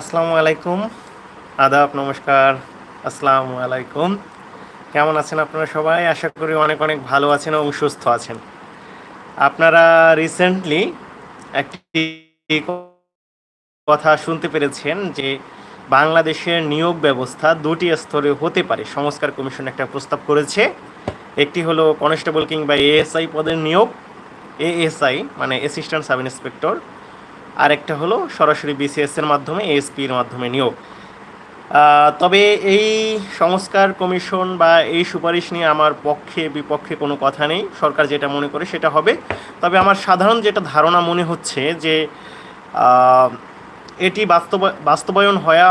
আসসালামু আলাইকুম। আদাব নমস্কার। আসসালামু আলাইকুম। কেমন আছেন আপনারা সবাই? আশা করি অনেক অনেক ভালো আছেন এবং সুস্থ আছেন। আপনারা রিসেন্টলি একটি কথা শুনতে পেরেছেন যে বাংলাদেশের নিয়োগ ব্যবস্থা দুটি স্তরে হতে পারে। সংস্কার কমিশন একটা প্রস্তাব করেছে। একটি হলো কনস্টেবল কিংবা এএসআই পদের নিয়োগ। এএসআই মানে অ্যাসিস্ট্যান্ট সাব ইন্সপেক্টর আরেকটা হলো সরাসরি বিসিএস এর মাধ্যমে এএসপির মাধ্যমে নিয়োগ। তবে এই সংস্কার কমিশন বা এই সুপারিশ নিয়ে আমার পক্ষে, বিপক্ষে কোনো কথা নেই। সরকার যেটা মনে করে সেটা হবে। তবে আমার সাধারণ যেটা ধারণা মনে হচ্ছে যে এটি বাস্তব, বাস্তবায়ন হওয়া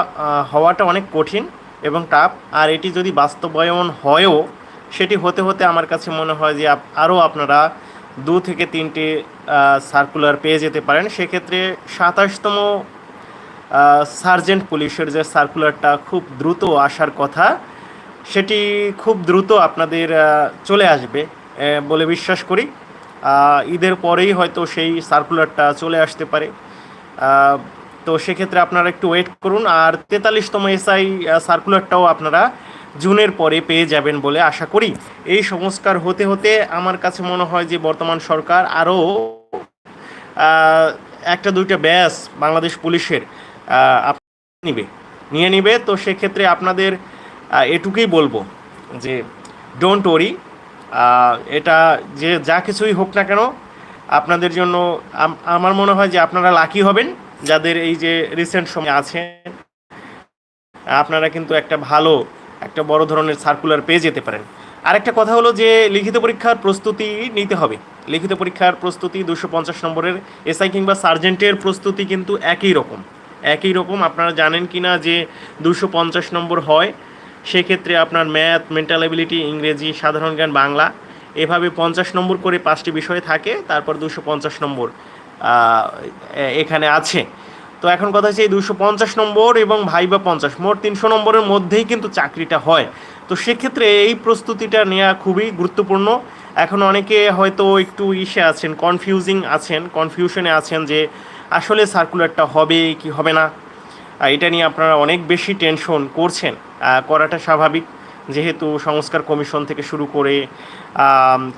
হওয়াটা অনেক কঠিন এবং টাফ। আর এটি যদি বাস্তবায়ন হয়ও, সেটি হতে হতে আমার কাছে মনে হয় যে আরও আপনারা দু থেকে তিনটে সার্কুলার পেয়ে যেতে পারেন। সেক্ষেত্রে সাতাশতম সার্জেন্ট পুলিশের যে সার্কুলারটা খুব দ্রুত আসার কথা, সেটি খুব দ্রুত আপনাদের চলে আসবে বলে বিশ্বাস করি। ঈদের পরেই হয়তো সেই সার্কুলারটা চলে আসতে পারে। তো সেক্ষেত্রে আপনারা একটু ওয়েট করুন। আর তেতাল্লিশতম এসআই সার্কুলারটাও আপনারা জুনের পরে পেয়ে যাবেন বলে আশা করি। এই সংস্কার হতে হতে আমার কাছে মনে হয় যে বর্তমান সরকার আরও একটা দুইটা ব্যাস বাংলাদেশ পুলিশের নিবে, নিয়ে নিবে। তো সেক্ষেত্রে আপনাদের এটুকুই বলব যে ডোন্ট ওরি এটা যে যা কিছুই হোক না কেন, আপনাদের জন্য আমার মনে হয় যে আপনারা লাকি হবেন। যাদের এই যে রিসেন্ট সময় আছেন, আপনারা কিন্তু একটা ভালো একটা বড় ধরনের সার্কুলার পেয়ে যেতে পারেন। আরেকটা কথা হলো যে, লিখিত পরীক্ষার প্রস্তুতি নিতে হবে। লিখিত পরীক্ষার প্রস্তুতি দুশো পঞ্চাশ নম্বরের এসআই কিংবা সার্জেন্টের প্রস্তুতি কিন্তু একই রকম। একই রকম, আপনারা জানেন কি না যে দুশো পঞ্চাশ নম্বর হয়, সেক্ষেত্রে আপনার ম্যাথ মেন্টাল এবিলিটি ইংরেজি, সাধারণ জ্ঞান, বাংলা, এভাবে পঞ্চাশ নম্বর করে পাঁচটি বিষয় থাকে, তারপর দুশো পঞ্চাশ নম্বর এখানে আছে। তো এখন কথা হচ্ছে এই দুশো পঞ্চাশ নম্বর এবং ভাইবা পঞ্চাশ, মোট তিনশো নম্বরের মধ্যেই কিন্তু চাকরিটা হয়। তো সেক্ষেত্রে এই প্রস্তুতিটা নেওয়া খুবই গুরুত্বপূর্ণ। এখন অনেকে হয়তো একটু ইসে আছেন কনফিউজিং আছেন কনফিউশনে আছেন যে আসলে সার্কুলারটা হবে কি হবে না। এটা নিয়ে আপনারা অনেক বেশি টেনশন করছেন। করাটা স্বাভাবিক। যেহেতু সংস্কার কমিশন থেকে শুরু করে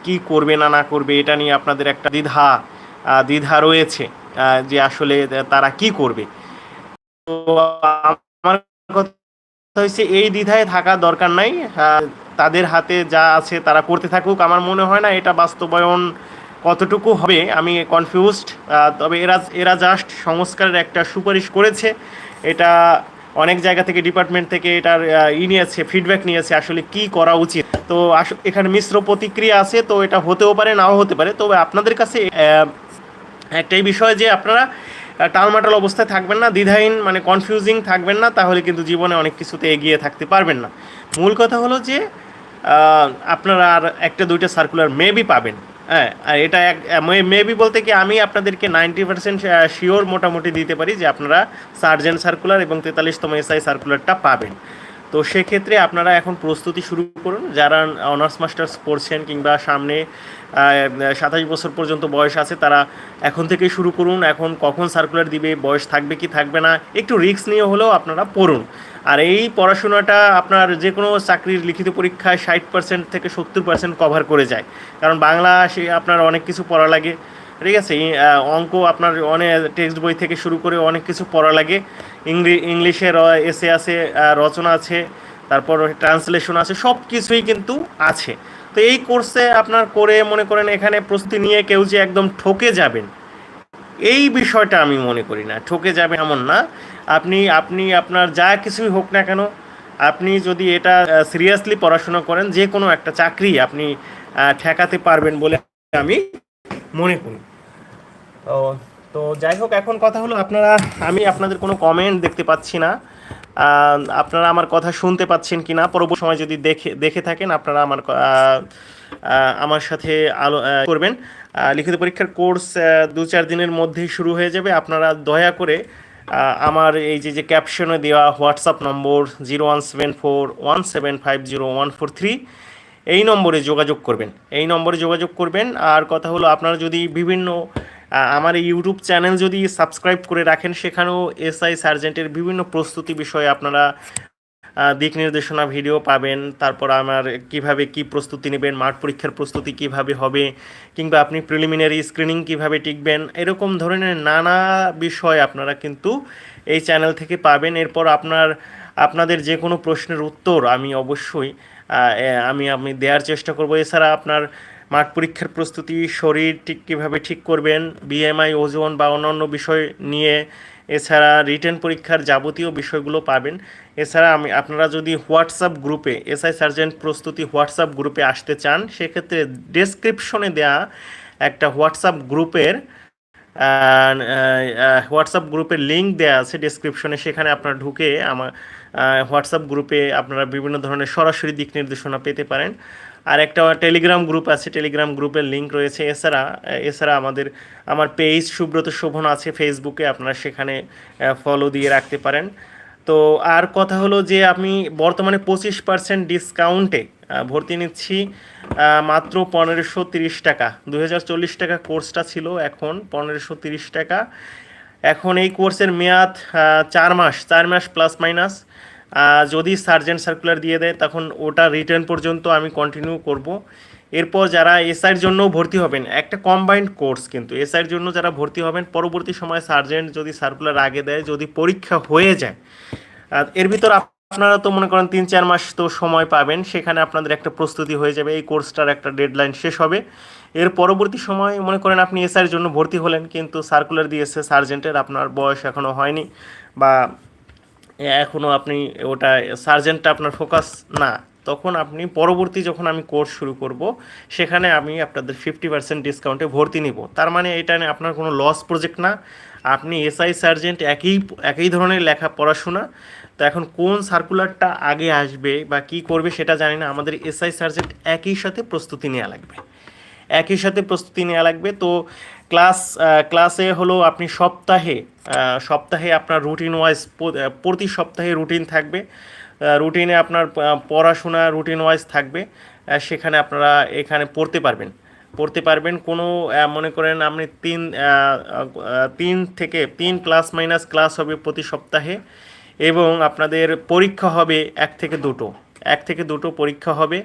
কি করবে না না করবে, এটা নিয়ে আপনাদের একটা দ্বিধা দ্বিধা রয়েছে। যে আসলে তারা কি করবে। তো আমার কথা হচ্ছে এই দ্বিধায় থাকা দরকার নাই। তাদের হাতে যা আছে তারা করতে থাকুক। আমার মনে হয় না এটা বাস্তবায়ন কতটুকু হবে, আমি কনফিউজড তবে এরা এরা জাস্ট সংস্কারের একটা সুপারিশ করেছে। এটা অনেক জায়গা থেকে ডিপার্টমেন্ট থেকে এটার ই নিয়েছে ফিডব্যাক নিয়েছে আসলে কি করা উচিত। তো এখানে মিশ্র প্রতিক্রিয়া আছে, তো এটা হতেও পারে, নাও হতে পারে। তবে আপনাদের কাছে একটাই বিষয় যে আপনারা টালমাটাল অবস্থায় থাকবেন না, দ্বিধাহীন মানে কনফিউজিং থাকবেন না, তাহলে কিন্তু জীবনে অনেক কিছুতে এগিয়ে থাকতে পারবেন না। মূল কথা হলো যে আপনারা আর একটা দুইটা সার্কুলার মেবি পাবেন। হ্যাঁ আর এটা এক মেবি বলতে কি আমি আপনাদেরকে নাইনটি পার্সেন্ট শিওর মোটামুটি দিতে পারি যে আপনারা সার্জেন্ট সার্কুলার এবং তেতাল্লিশতম এসআই সার্কুলারটা পাবেন। তো সেক্ষেত্রে আপনারা এখন প্রস্তুতি শুরু করুন। যারা অনার্স মাস্টার্স পড়ছেন কিংবা সামনে সাতাশ বছর পর্যন্ত বয়স আছে, তারা এখন থেকেই শুরু করুন। এখন কখন সার্কুলার দিবে, বয়স থাকবে কি থাকবে না, একটু রিস্ক নিয়ে হলেও আপনারা পড়ুন। আর এই পড়াশোনাটা আপনার যে কোনো চাকরির লিখিত পরীক্ষায় ষাট পার্সেন্ট থেকে সত্তর পার্সেন্ট কভার করে যায়। কারণ বাংলা সে আপনার অনেক কিছু পড়া লাগে। ঠিক আছে অঙ্ক আপনার অনেক টেক্সট বই থেকে শুরু করে অনেক কিছু পড়া লাগে। ইংলি, ইংলিশে এসে আছে রচনা আছে, তারপর ট্রান্সলেশন আছে, সব কিছুই কিন্তু আছে। তো এই কোর্সে আপনার করে মনে করেন এখানে প্রস্তুতি নিয়ে কেউ যে একদম ঠকে যাবেন, এই বিষয়টা আমি মনে করি না। ঠকে যাবে এমন না। আপনি আপনি আপনার যা কিছুই হোক না কেন, আপনি যদি এটা সিরিয়াসলি পড়াশোনা করেন, যে কোনো একটা চাকরি আপনি ঠেকাতে পারবেন বলে আমি মনে করি। তো তো যাই হোক, এখন কথা হলো আপনারা, আমি আপনাদের কোনো কমেন্ট দেখতে পাচ্ছি না। আপনারা আমার কথা শুনতে পাচ্ছেন কি না পরবর্তী সময় যদি দেখে দেখে থাকেন, আপনারা আমার আমার সাথে আলো করবেন। লিখিত পরীক্ষার কোর্স দু চার দিনের মধ্যেই শুরু হয়ে যাবে। আপনারা দয়া করে আমার এই যে যে ক্যাপশনে দেওয়া WhatsApp number zero one seven four one seven five zero one four three এই নম্বরে যোগাযোগ করবেন। এই নম্বরে যোগাযোগ করবেন। আর কথা হলো, আপনারা যদি বিভিন্ন আমার ইউটিউব চ্যানেল যদি সাবস্ক্রাইব করে রাখেন, সেখানেও এসআই সার্জেন্টের বিভিন্ন প্রস্তুতি বিষয়ে আপনারা দিক নির্দেশনা ভিডিও পাবেন। তারপর আমার কীভাবে কি প্রস্তুতি নেবেন, মাঠ পরীক্ষার প্রস্তুতি কীভাবে হবে, কিংবা আপনি প্রিলিমিনারি স্ক্রিনিং কীভাবে টিকবেন, এরকম ধরনের নানা বিষয় আপনারা কিন্তু এই চ্যানেল থেকে পাবেন। এরপর আপনার, আপনাদের যে কোনো প্রশ্নের উত্তর আমি অবশ্যই আমি আমি দেওয়ার চেষ্টা করব। এছাড়া আপনার মাঠ পরীক্ষার প্রস্তুতি, শরীর ঠিক কীভাবে ঠিক করবেন বিএমআই ওজন বা অন্যান্য বিষয় নিয়ে, এছাড়া রিটেন পরীক্ষার যাবতীয় বিষয়গুলো পাবেন। এছাড়া আমি, আপনারা যদি হোয়াটসঅ্যাপ গ্রুপে এসআই সার্জেন্ট প্রস্তুতি হোয়াটসঅ্যাপ গ্রুপে আসতে চান, সেক্ষেত্রে ডেসক্রিপশনে দেয়া একটা হোয়াটসঅ্যাপ গ্রুপের হোয়াটসঅ্যাপ গ্রুপের লিঙ্ক দেওয়া আছে ডেসক্রিপশনে। সেখানে আপনারা ঢুকে আমার হোয়াটসঅ্যাপ গ্রুপে আপনারা বিভিন্ন ধরনের সরাসরি দিক নির্দেশনা পেতে পারেন। আর একটা টেলিগ্রাম গ্রুপ আছে টেলিগ্রাম গ্রুপের লিঙ্ক রয়েছে। এছাড়া এছাড়া আমাদের, আমার পেজ সুব্রত শোভন আছে ফেসবুকে আপনারা সেখানে ফলো দিয়ে রাখতে পারেন। তো আর কথা হলো যে আমি বর্তমানে পঁচিশ পার্সেন্ট ডিসকাউন্টে ভর্তি নিচ্ছি মাত্র পনেরোশো তিরিশ টাকা। দু হাজার চল্লিশ টাকা কোর্সটা ছিল, এখন পনেরোশো তিরিশ টাকা। এখন এই কোর্সের মেয়াদ চার মাস চার মাস প্লাস মাইনাস যদি সার্জেন্ট সার্কুলার দিয়ে দেয়, তখন ওটা রিটার্ন পর্যন্ত আমি কন্টিনিউ করব। এরপর যারা এসআইয়ের জন্য ভর্তি হবেন, একটা কম্বাইন্ড কোর্স কিন্তু এসআইয়ের জন্য যারা ভর্তি হবেন, পরবর্তী সময় সার্জেন্ট যদি সার্কুলার আগে দেয়, যদি পরীক্ষা হয়ে যায়। এর ভিতর আপনারা তো মনে করেন তিন, চার মাস তো সময় পাবেন, সেখানে আপনাদের একটা প্রস্তুতি হয়ে যাবে, এই কোর্সটার একটা ডেডলাইন শেষ হবে। এর পরবর্তী সময় মনে করেন আপনি এসআইয়ের জন্য ভর্তি হলেন, কিন্তু সার্কুলার দিয়েছে সার্জেন্টের আপনার বয়স এখনও হয়নি বা এখনও আপনি ওটা সার্জেন্টটা আপনার ফোকাস না, তখন আপনি পরবর্তী যখন আমি কোর্স শুরু করব, সেখানে আমি আপনাদের ফিফটি পার্সেন্ট ডিসকাউন্টে ভর্তি নিব। তার মানে এটা আপনার কোনো লস প্রজেক্ট না। আপনি এসআই সার্জেন্ট একই একই ধরনের লেখা পড়াশোনা, তো এখন কোন সার্কুলারটা আগে আসবে বা কি করবে সেটা জানি না, আমাদের এসআই সার্জেন্ট একই সাথে প্রস্তুতি নেওয়া লাগবে। একই সাথে প্রস্তুতি নেওয়া লাগবে। তো ক্লাস ক্লাসে হলো আপনি সপ্তাহে সপ্তাহে আপনার রুটিন ওয়াইজ প্রতি সপ্তাহে রুটিন থাকবে। রুটিনে আপনার পড়াশোনা রুটিন ওয়াইজ থাকবে সেখানে আপনারা এখানে পড়তে পারবেন। পড়তে পারবেন। কোনো মনে করেন আপনি তিন তিন থেকে, তিন প্লাস মাইনাস ক্লাস হবে প্রতি সপ্তাহে এবং আপনাদের পরীক্ষা হবে এক থেকে দুটো। এক থেকে দুটো পরীক্ষা হবে।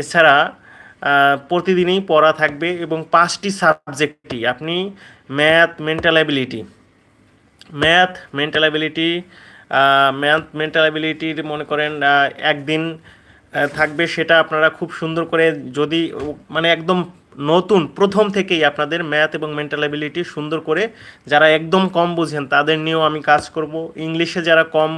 এছাড়া প্রতিদিনই পড়া থাকবে এবং পাঁচটি সাবজেক্টই আপনি math mental ability math mental ability math mental অ্যাবিলিটির মনে করেন একদিন থাকবে সেটা আপনারা খুব সুন্দর করে যদি মানে একদম নতুন, প্রথম থেকেই আপনাদের ম্যাথ এবং মেন্টাল অ্যাবিলিটি সুন্দর করে যারা একদম কম বুঝেন তাদের নিয়েও আমি কাজ করব। ইংলিশে যারা কম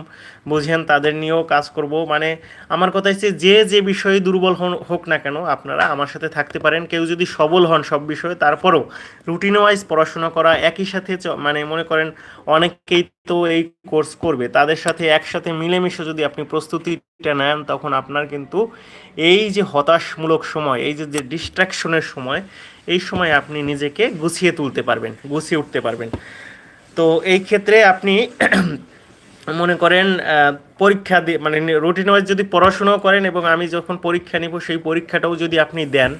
বুঝেন তাদের নিয়েও কাজ করব। মানে আমার কথা হচ্ছে যে যে বিষয়ে দুর্বল হন, হোক না কেন আপনারা আমার সাথে থাকতে পারেন। কেউ যদি সবল হন সব বিষয়ে, তারপরেও রুটিন ওয়াইজ পড়াশোনা করা একই সাথে মানে মনে করেন অনেকেই তো এই কোর্স করবে, তাদের সাথে একসাথে মিলেমিশে যদি আপনি প্রস্তুতিটা নেন, তখন আপনার কিন্তু এই যে হতাশমূলক সময়, এই যে যে ডিস্ট্রাকশনের সময়, এই সময় আপনি নিজেকে গুছিয়ে তুলতে পারবেন, গুছিয়ে উঠতে পারবেন। তো এই ক্ষেত্রে আপনি মনে করেন পরীক্ষা দিয়ে মানে রুটিন ওয়াইজ যদি পড়াশোনাও করেন এবং আমি যখন পরীক্ষা নিব, সেই পরীক্ষাটাও যদি আপনি দেন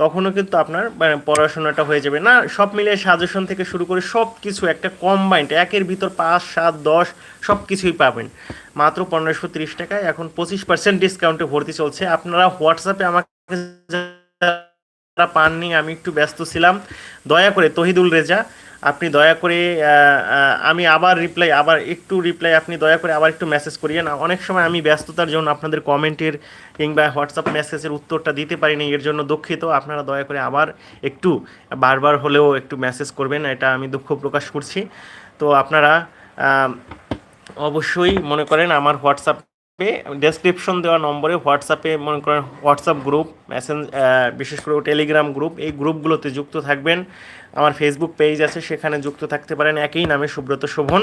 তখনও কিন্তু আপনার মানে পড়াশোনাটা হয়ে যাবে। না, সব মিলিয়ে সাজেশন থেকে শুরু করে সব কিছু একটা কম্বাইন্ড একের ভিতর পাঁচ, সাত, দশ সব কিছুই পাবেন। মাত্র পনেরোশো তিরিশ টাকায় এখন পঁচিশ পার্সেন্ট ডিসকাউন্টে ভর্তি চলছে। আপনারা হোয়াটসঅ্যাপে আমাকে পাননি, আমি একটু ব্যস্ত ছিলাম। দয়া করে তহিদুল রেজা আপনি দয়া করে আমি আবার রিপ্লাই আবার একটু রিপ্লাই আপনি দয়া করে আবার একটু মেসেজ করিয়েন। অনেক সময় আমি ব্যস্ততার জন্য আপনাদের কমেন্টের কিংবা হোয়াটসঅ্যাপ মেসেজের উত্তরটা দিতে পারিনি, এর জন্য দুঃখিত। আপনারা দয়া করে আবার একটু, বারবার হলেও একটু মেসেজ করবেন, এটা আমি দুঃখ প্রকাশ করছি। তো আপনারা অবশ্যই মনে করেন আমার হোয়াটসঅ্যাপে ডেসক্রিপশন দেওয়া নম্বরে হোয়াটসঅ্যাপে মনে করেন হোয়াটসঅ্যাপ গ্রুপ মেসেঞ্জ বিশেষ করে টেলিগ্রাম গ্রুপ এই গ্রুপগুলোতে যুক্ত থাকবেন। আমার ফেসবুক পেজ আছে, সেখানে যুক্ত থাকতে পারেন। একই নামে সুব্রত শোভন।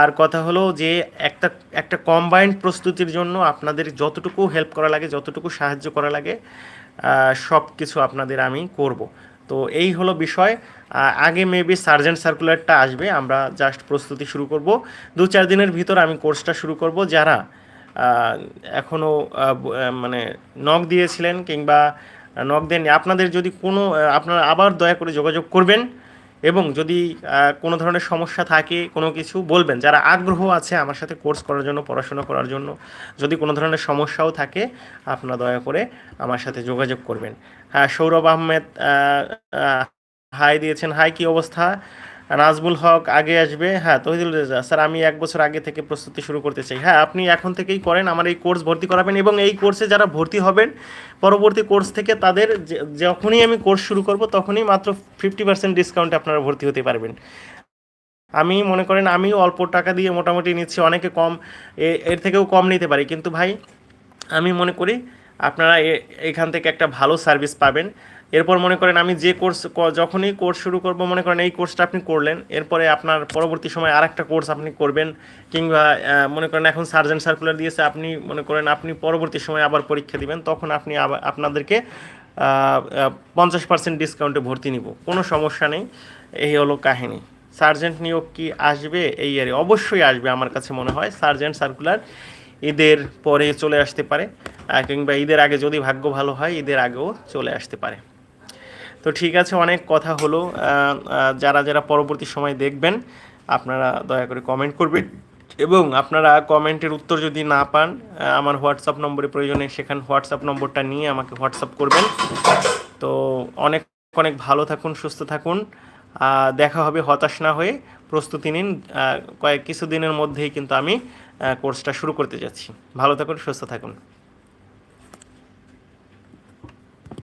আর কথা হলো যে, একটা একটা কম্বাইন্ড প্রস্তুতির জন্য আপনাদের যতটুকু হেল্প করা লাগে, যতটুকু সাহায্য করা লাগে সব কিছু আপনাদের আমি করব। তো এই হলো বিষয়। আগে মেবি সার্জেন্ট সার্কুলারটা আসবে, আমরা জাস্ট প্রস্তুতি শুরু করব। দু চার দিনের ভিতর আমি কোর্সটা শুরু করব। যারা এখনও মানে নক দিয়েছিলেন কিংবা নক দেননি। আপনাদের যদি কোনো আপনারা আবার দয়া করে যোগাযোগ করবেন এবং যদি কোনো ধরনের সমস্যা থাকে কোনো কিছু বলবেন যারা আগ্রহ আছে আমার সাথে কোর্স করার জন্য পড়াশোনা করার জন্য যদি কোনো ধরনের সমস্যাও থাকে আপনারা দয়া করে আমার সাথে যোগাযোগ করবেন। হ্যাঁ সৌরভ আহমেদ আহ, আহ, হাই দিয়েছেন। হাই কি অবস্থা? নাজমুল হক আগে আসবে। হ্যাঁ তহিদুল রেজা, স্যার, আমি এক বছর আগে থেকে প্রস্তুতি শুরু করতে চাই। হ্যাঁ আপনি এখন থেকেই করেন, আমার এই কোর্স ভর্তি করাবেন এবং এই কোর্সে যারা ভর্তি হবেন, পরবর্তী কোর্স থেকে তাদের যখনই আমি কোর্স শুরু করব, তখনই মাত্র ফিফটি পার্সেন্ট ডিসকাউন্টে আপনারা ভর্তি হতে পারবেন। আমি মনে করেন, আমিও অল্প টাকা দিয়ে মোটামুটি নিচ্ছি, অনেকে কম এর থেকেও কম নিতে পারি। কিন্তু ভাই, আমি মনে করি, আপনারা এখান থেকে একটা ভালো সার্ভিস পাবেন। এরপর মনে করেন আমি যে কোর্স যখনই কোর্স শুরু করব, মনে করেন এই কোর্সটা আপনি করলেন, এরপরে আপনার পরবর্তী সময় আর একটা কোর্স আপনি করবেন, কিংবা মনে করেন এখন সার্জেন্ট সার্কুলার দিয়েছে, আপনি মনে করেন আপনি পরবর্তী সময় আবার পরীক্ষা দিবেন, তখন আপনি আবার আপনাদেরকে পঞ্চাশ পার্সেন্ট ডিসকাউন্টে ভর্তি নিব, কোনো সমস্যা নেই, এই হলো কাহিনী। সার্জেন্ট নিয়োগ কি আসবে? এই ইয়ারে অবশ্যই আসবে আমার কাছে মনে হয়, সার্জেন্ট সার্কুলার ঈদের পরে চলে আসতে পারে কিংবা ঈদের আগে যদি ভাগ্য ভালো হয়, ঈদের আগেও চলে আসতে পারে। তো ঠিক আছে, অনেক কথা হলো। যারা যারা পরবর্তী সময় দেখবেন, আপনারা দয়া করে কমেন্ট করবেন। এবং আপনারা কমেন্টের উত্তর যদি না পান আমার হোয়াটসঅ্যাপ নম্বরে প্রয়োজনে সেখানে হোয়াটসঅ্যাপ নম্বরটা নিয়ে আমাকে হোয়াটসঅ্যাপ করবেন। তো অনেক অনেক ভালো থাকুন, সুস্থ থাকুন। দেখা হবে হতাশ না হয়ে। প্রস্তুতি নিন। কয়েক কিছুদিনের মধ্যেই কিন্তু আমি কোর্সটা শুরু করতে যাচ্ছি। ভালো থাকুন, সুস্থ থাকুন।